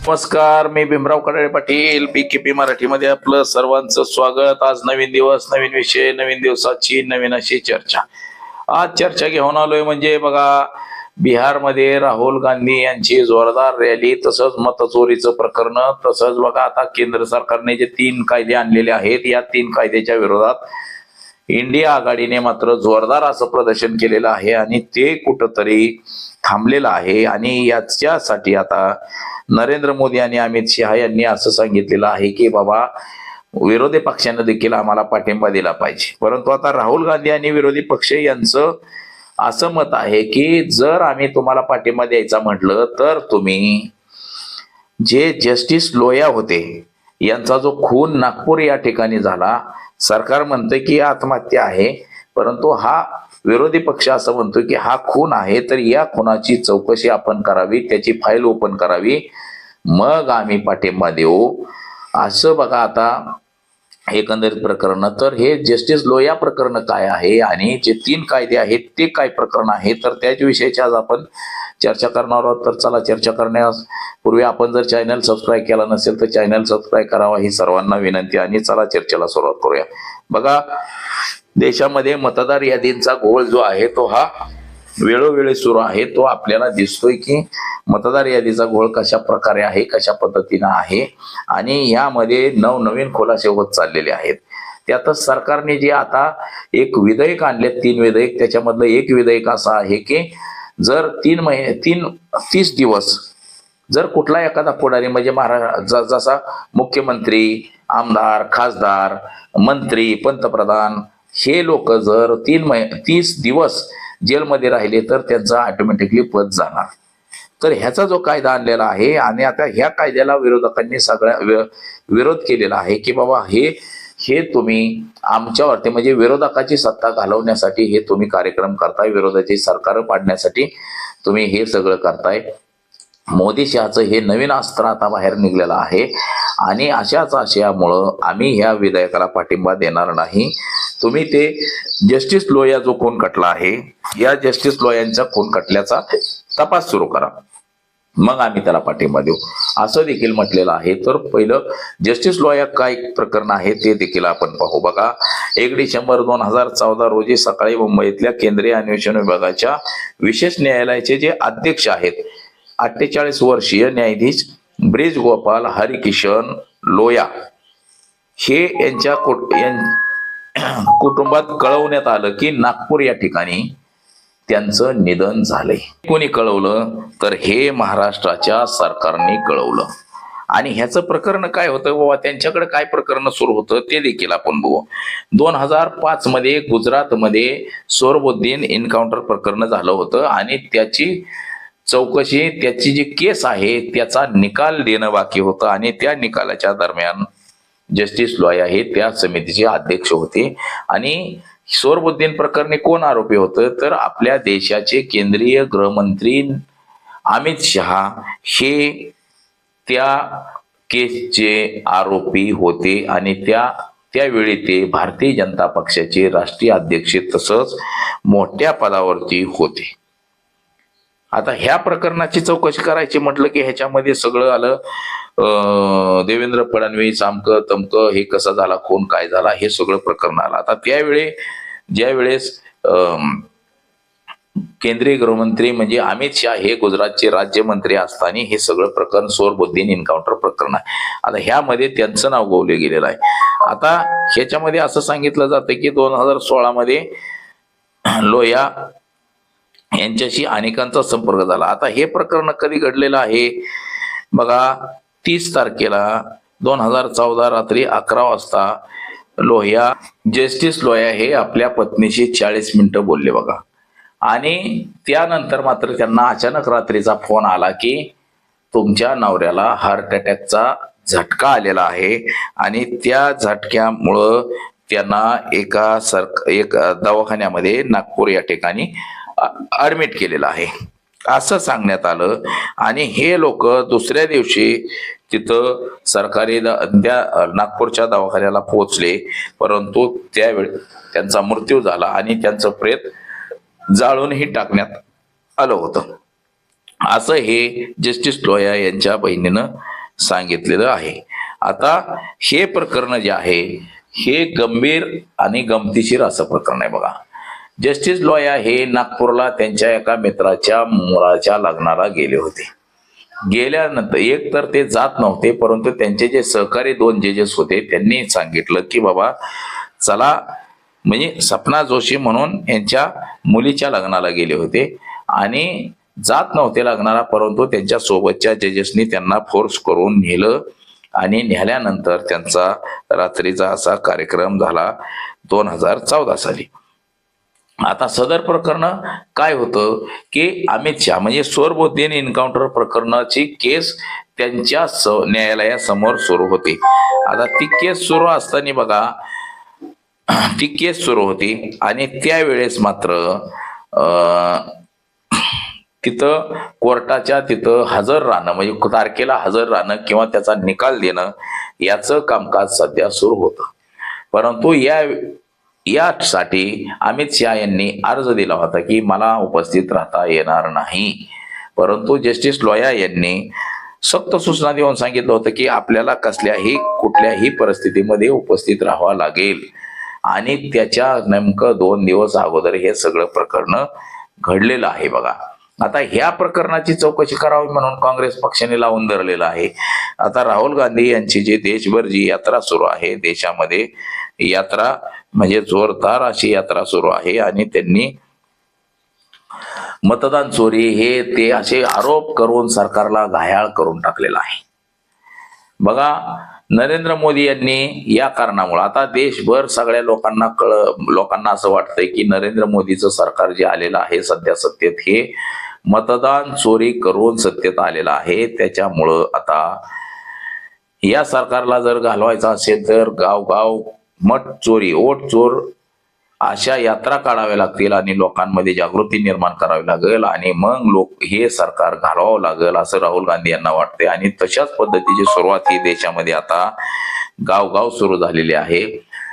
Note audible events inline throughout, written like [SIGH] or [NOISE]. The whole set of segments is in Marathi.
नमस्कार मी Bhimrao Kadale Patil B K P मराठीमध्ये आपलं सर्वांचं स्वागत. आज नवीन दिवस नवीन विषय नवीन दिवसाची नवीन अशी चर्चा. आज चर्चा घेऊन आलोय म्हणजे बघा बिहारमध्ये राहुल गांधी यांची जोरदार रॅली तसंच मतचोरीचं प्रकरण तसंच बघा आता केंद्र सरकारने जे तीन कायदे आणलेले आहेत या तीन कायद्याच्या विरोधात इंडिया आघाडीने मात्र जोरदार असं प्रदर्शन केलेलं आहे आणि ते कुठंतरी थांबलेलं आहे. आणि याच्यासाठी आता नरेंद्र मोदी आणि अमित शहा यांनी असं सांगितलेलं आहे की बाबा विरोधी पक्षाने देखील आम्हाला पाठिंबा दिला पाहिजे. परंतु आता राहुल गांधी आणि विरोधी पक्ष यांचं असं मत आहे की जर आम्ही तुम्हाला पाठिंबा द्यायचा म्हटलं तर तुम्ही जे जस्टिस लोया होते यांचा जो खून नागपूर या ठिकाणी झाला सरकार म्हणते की आत्महत्या आहे परंतु हा विरोधी पक्ष असं म्हणतो की हा खून आहे तर या खुनाची चौकशी आपण करावी त्याची फाईल ओपन करावी. मग आम्ही पाठिंबा देऊ. असं बघा आता एकंदरीत प्रकरण. तर हे जस्टिस लोया प्रकरण काय आहे आणि जे तीन कायदे आहेत ते काय प्रकरण आहे? तर त्याच विषयाची आज आपण चर्चा करणार आहोत. तर चला चर्चा करण्यास पूर्वी आपण जर चॅनल सबस्क्राईब केला नसेल तर चॅनल सबस्क्राईब करावा ही सर्वांना विनंती आणि चला चर्चेला सुरुवात करूया. बघा देशामध्ये मतदार यादींचा घोळ जो आहे तो हा वेळोवेळी सुरू आहे तो आपल्याला दिसतोय की मतदार यादीचा घोळ कशा प्रकारे आहे कशा पद्धतीनं आहे आणि यामध्ये नवनवीन खुलासे होत चाललेले आहेत. त्यातच सरकारने जे आता एक विधेयक आणले तीन विधेयक त्याच्यामधलं एक विधेयक असं आहे की जर तीन महिने तीन तीस दिवस जर कुठला एखादा पुढारी म्हणजे महाराज जसा मुख्यमंत्री आमदार खासदार मंत्री पंतप्रधान हे लोक जर तीन महि तीस दिवस जेलमध्ये राहिले तर त्यांचं ऑटोमॅटिकली पद जाणार. तर ह्याचा जो कायदा आणलेला आहे आणि आता ह्या कायद्याला विरोधकांनी सगळ्या विरोध केलेला आहे की बाबा हे हे तुम्ही आमच्यावरती म्हणजे विरोधकाची सत्ता घालवण्यासाठी हे तुम्ही कार्यक्रम करताय विरोधाची सरकार पाडण्यासाठी तुम्ही हे सगळं करताय. मोदी शहाचं हे नवीन अस्त्र आता बाहेर निघलेलं आहे. आणि अशाच आशयामुळं आम्ही ह्या विधेयकाला पाठिंबा देणार नाही. तुम्ही ते जस्टिस लोया जो खून कटला आहे या जस्टिस लोयांचा खून कटल्याचा तपास सुरू करा. मग आम्ही त्याला पाठिंबा देऊ. असं देखील म्हटलेलं आहे. तर पहिलं जस्टिस लॉया काय प्रकरण आहे ते देखील आपण पाहू बघा. एक डिसेंबर दोन हजार चौदा रोजी सकाळी मुंबईतल्या केंद्रीय अन्वेषण विभागाच्या विशेष न्यायालयाचे जे अध्यक्ष आहेत अठ्ठेचाळीस वर्षीय न्यायाधीश ब्रिज गोपाल हरिकिशन लोया हे यांच्या कुट- यां- [CLEARS THROAT] कुटुंबात कळवण्यात आलं की नागपूर या ठिकाणी त्यांचं निधन झालंय. कोणी कळवलं? तर हे महाराष्ट्राच्या सरकारने कळवलं. आणि ह्याचं प्रकरण काय होतं? बाबा त्यांच्याकडे काय प्रकरण सुरू होतं ते देखील आपण बघू. दोन हजार पाच मध्ये गुजरातमध्ये सोरबुद्दीन एन्काउंटर प्रकरण झालं होतं आणि त्याची चौकशी त्याची जी केस आहे त्याचा निकाल देणं बाकी होतं आणि त्या निकालाच्या दरम्यान जस्टिस लॉया हे त्या समितीचे अध्यक्ष होते. आणि सोरबुद्दीन प्रकरणी कोण आरोपी होतं? तर आपल्या देशाचे केंद्रीय गृहमंत्री अमित शहा हे त्या केसचे आरोपी होते आणि त्या त्यावेळी ते भारतीय जनता पक्षाचे राष्ट्रीय अध्यक्ष तसंच मोठ्या पदावरती होते. आता ह्या प्रकरणाची चौकशी करायची म्हटलं की ह्याच्यामध्ये सगळं आलं. देवेंद्र फडणवीस आमकं तमकं हे कसं झाला कोण काय झाला हे सगळं प्रकरण आलं. आता त्यावेळी ज्या वेळेस केंद्रीय गृहमंत्री म्हणजे अमित शहा हे गुजरातचे राज्यमंत्री असताना हे सगळं प्रकरण सोरबुद्दीन एन्काउंटर प्रकरण आहे. आता ह्यामध्ये त्यांचं नाव गोवले गेलेलं आहे. आता ह्याच्यामध्ये असं सांगितलं जातं की दोन हजार सोळामध्ये लोया यांच्याशी अनेकांचा संपर्क झाला. आता हे प्रकरण कधी घडलेलं आहे? बघा तीस तारखेला दोन हजार चौदा रात्री अकरा वाजता लोहिया जस्टिस लोहिया हे आपल्या पत्नीशी चाळीस मिनिटं बोलले बघा. आणि त्यानंतर मात्र त्यांना अचानक रात्रीचा फोन आला की तुमच्या नवऱ्याला हार्ट अटॅकचा झटका आलेला आहे आणि त्या झटक्यामुळं त्यांना एका सरक एक दवाखान्यामध्ये नागपूर या ठिकाणी ॲडमिट केलेलं आहे. असं सांगण्यात आलं. आणि हे लोक दुसऱ्या दिवशी तिथं सरकारी त्या नागपूरच्या दवाखान्याला पोहोचले. परंतु त्यावेळी त्यांचा मृत्यू झाला आणि त्यांचं प्रेत जाळूनही टाकण्यात आलं होतं. असं हे जस्टिस लोया यांच्या बहिणीनं सांगितलेलं आहे. आता हे प्रकरण जे आहे हे गंभीर आणि गमतीशीर असं प्रकरण आहे बघा. जस्टिस लोया हे नागपूरला त्यांच्या एका मित्राच्या मुलाच्या लग्नाला गेले होते. गेल्यानंतर एक तर ते जात नव्हते परंतु त्यांचे जे सहकारी दोन जजेस होते त्यांनी सांगितलं की बाबा चला म्हणजे सपना जोशी म्हणून यांच्या मुलीच्या लग्नाला गेले होते. आणि जात नव्हते लग्नाला परंतु त्यांच्या सोबतच्या जजेसनी त्यांना फोर्स करून नेलं. आणि नेल्यानंतर त्यांचा रात्रीचा असा कार्यक्रम झाला दोन हजार चौदा साली. आता सदर प्रकरण काय होतं की अमित शहा म्हणजे सोरबुद्दीन एन्काउंटर प्रकरणाची केस त्यांच्या स न्यायालयासमोर सुरू होती. आता ती केस सुरू असताना बघा ती केस सुरू होती आणि त्यावेळेस मात्र तिथं कोर्टाच्या तिथं हजर राहणं म्हणजे तारखेला हजर राहणं किंवा त्याचा निकाल देणं याचं कामकाज सध्या सुरू होतं. परंतु या यासाठी अमित शहा यांनी अर्ज दिला होता की मला उपस्थित राहता येणार नाही. परंतु जस्टिस लोया यांनी सक्त सूचना देऊन सांगितलं होतं की आपल्याला कसल्याही कुठल्याही परिस्थितीमध्ये उपस्थित राहावं लागेल. आणि त्याच्या नेमकं दोन दिवस अगोदर हे सगळं प्रकरण घडलेलं आहे बघा. आता ह्या प्रकरणाची चौकशी करावी म्हणून काँग्रेस पक्षाने लावून धरलेलं आहे. आता राहुल गांधी यांची जी देशभर जी यात्रा सुरू आहे देशामध्ये यात्रा म्हणजे जोरदार अशी यात्रा सुरू आहे आणि त्यांनी मतदान चोरी हे ते असे आरोप करून सरकारला घायाळ करून टाकलेला आहे. बघा नरेंद्र मोदी यांनी या कारणामुळे आता देशभर सगळ्या लोकांना कळ लोकांना असं वाटतंय की नरेंद्र मोदीचं सरकार जे आलेलं आहे सध्या सत्तेत हे मतदान चोरी करून सत्तेत आलेलं आहे. त्याच्यामुळं आता या सरकारला जर घालवायचं असेल तर गावगाव मठ चोरी ओट चोर अशा यात्रा काढाव्या लागतील आणि लोकांमध्ये जागृती निर्माण करावी लागेल आणि मग लोक हे सरकार घालवावं लागेल असं राहुल गांधी यांना वाटते आणि तशाच पद्धतीची सुरुवात ही देशामध्ये आता गावगाव सुरू झालेली आहे.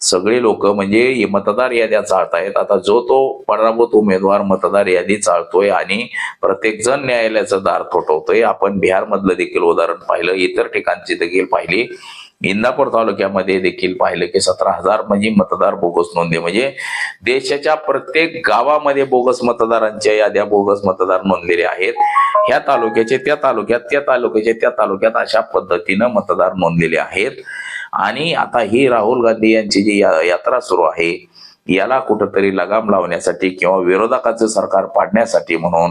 सगळे लोक म्हणजे मतदार याद्या चाळतायत आता जो तो पराभूत उमेदवार मतदार यादी चाळतोय आणि प्रत्येक जण न्यायालयाचं दार थोटवतोय आपण बिहारमधलं देखील उदाहरण पाहिलं इतर ठिकाणची देखील पाहिली. इंदापूर तालुक्यामध्ये देखील पाहिलं की सतरा हजार म्हणजे मतदार बोगस नोंदी म्हणजे देशाच्या प्रत्येक गावामध्ये बोगस मतदारांच्या याद्या बोगस मतदार नोंदलेले आहेत. ह्या तालुक्याचे त्या तालुक्यात त्या तालुक्याचे त्या तालुक्यात अशा पद्धतीनं मतदार नोंदलेले आहेत. आणि आता ही राहुल गांधी यांची जी या- यात्रा सुरू आहे याला कुठंतरी लगाम लावण्यासाठी किंवा विरोधकाचं सरकार पाडण्यासाठी म्हणून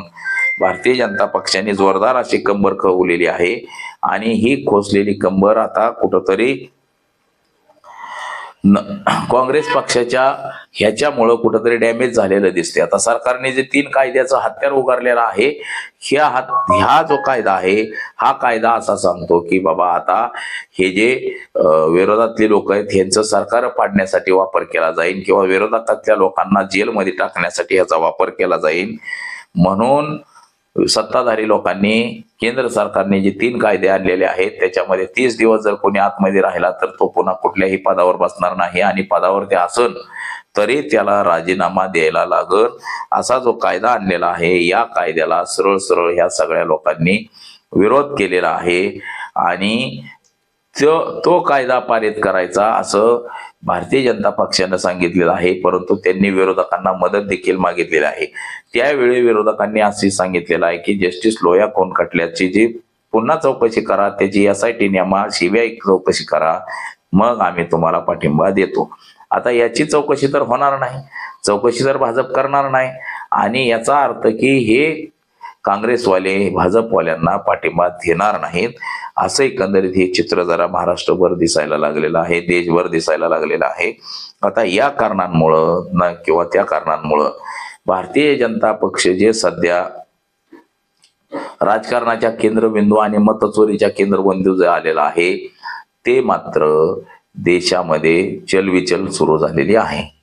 भारतीय जनता पक्षाने जोरदार अशी कंबर खवलेली आहे. आणि ही खोचलेली कंबर आता कुठंतरी न- काँग्रेस पक्षाच्या ह्याच्यामुळं कुठंतरी डॅमेज झालेलं दिसते आता सरकारने जे तीन कायद्याचं हत्यार उगारलेलं आहे ह्या हात ह्या जो कायदा आहे हा कायदा असा सांगतो की बाबा आता हे जे विरोधातले लोक आहेत ह्यांचं सरकार पाडण्यासाठी वापर केला जाईल किंवा विरोधातल्या लोकांना जेलमध्ये टाकण्यासाठी ह्याचा वापर केला जाईल म्हणून सत्ताधारी लोकांनी केंद्र सरकारने जे तीन कायदे आणलेले आहेत त्याच्यामध्ये तीस दिवस जर कोणी आतमध्ये राहिला तर तो पुन्हा कुठल्याही पदावर बसणार नाही आणि पदावर ते आसन तरी त्याला राजीनामा द्यायला लागल. असा जो कायदा आणलेला आहे या कायद्याला सरळ सरळ ह्या सगळ्या लोकांनी विरोध केलेला आहे. आणि तो तो कायदा पारित करायचा असं भारतीय जनता पक्षानं सांगितलेलं आहे परंतु त्यांनी विरोधकांना मदत देखील मागितलेली आहे. त्यावेळी विरोधकांनी असे सांगितलेलं आहे की जस्टिस लोया कोण खटल्याची जी पुन्हा चौकशी करा त्याची एस आय टी नेमा सीबीआय चौकशी करा मग आम्ही तुम्हाला पाठिंबा देतो. आता याची चौकशी तर होणार नाही. चौकशी तर भाजप करणार नाही. आणि याचा अर्थ की हे काँग्रेसवाले भाजपवाल्यांना पाठिंबा देणार नाहीत. असं एकंदरीत हे चित्र जरा महाराष्ट्रभर दिसायला लागलेलं आहे देशभर दिसायला लागलेलं आहे. आता या कारणांमुळं ना किंवा त्या कारणांमुळं भारतीय जनता पक्ष जे सध्या राजकारणाच्या केंद्रबिंदू आणि मतचोरीच्या केंद्रबिंदू जे आलेला आहे ते मात्र देशामध्ये चलविचल सुरू झालेली आहे.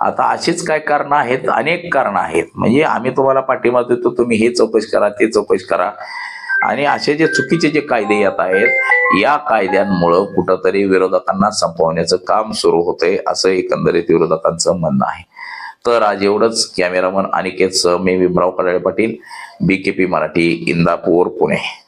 आता अशीच काय कारण आहेत? अनेक कारण आहेत. म्हणजे आम्ही तुम्हाला पाठिंबा देतो तुम्ही हे चौकशी करा ते चौकशी करा. आणि असे जे चुकीचे जे कायदे येत आहेत या कायद्यांमुळं कुठंतरी विरोधकांना संपवण्याचं काम सुरू होतंय असं एकंदरीत विरोधकांचं म्हणणं आहे. तर आज एवढंच. कॅमेरामन अनिकेत सह मी विमराव कडाळे पाटील बीकेपी मराठी इंदापूर पुणे.